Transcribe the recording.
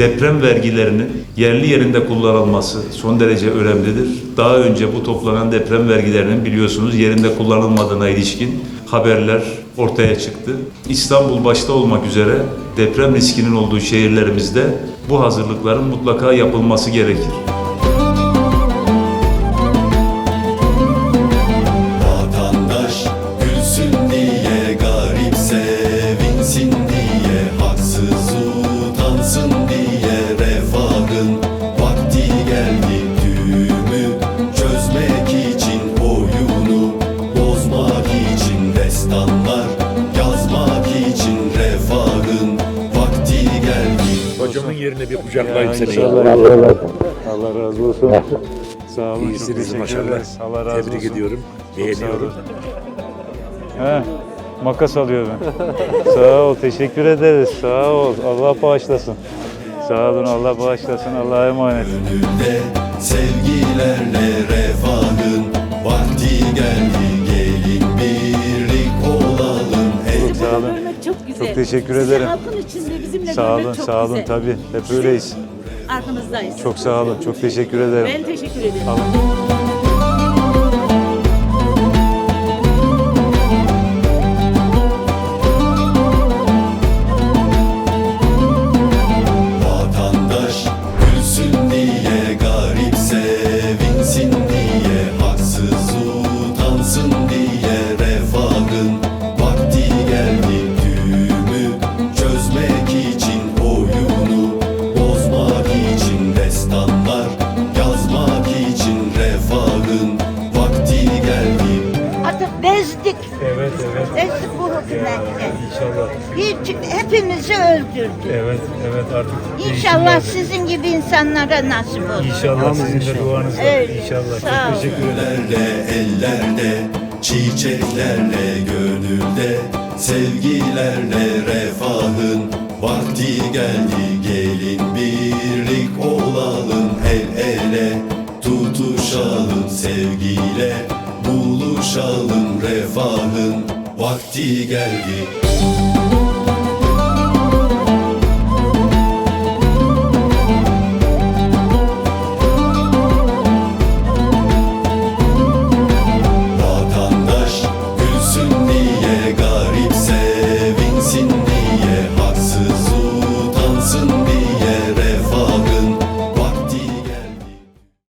Deprem vergilerinin yerli yerinde kullanılması son derece önemlidir. Daha önce bu toplanan deprem vergilerinin biliyorsunuz yerinde kullanılmadığına ilişkin haberler ortaya çıktı. İstanbul başta olmak üzere deprem riskinin olduğu şehirlerimizde bu hazırlıkların mutlaka yapılması gerekir. Yerine bir kucaklayayım seni. Allah razı olsun. Sağ olun. İyisiniz maşallah. Allah razı Tebrik olsun. ediyorum. Çok sağ Beğeniyorum. He, makas alıyorum. sağ ol, teşekkür ederiz. Sağ ol, Allah bağışlasın. Sağ olun, Allah bağışlasın. Allah'a emanet. Gönülde sevgilerle refahın teşekkür Sizi ederim. halkın içinde bizimle Sağ görmek olun, çok sağ olun. güzel. Tabii, hep öyleyiz. Arkanızdayız. Çok sağ olun, çok teşekkür ederim. Ben teşekkür ederim. Vatandaş Bezdik. Evet, evet. Bezdik bu hükümetten. İnşallah. Hiç hepimizi öldürdü. Evet, evet artık. İnşallah sizin gibi insanlara nasip olur. İnşallah sizin de duanızla. Evet, İnşallah. sağ olun. Teşekkür ederim. Ellerde, ellerde, çiçeklerle gönülde Sevgilerle refahın vakti geldi Gelin birlik olalım refahın vakti geldi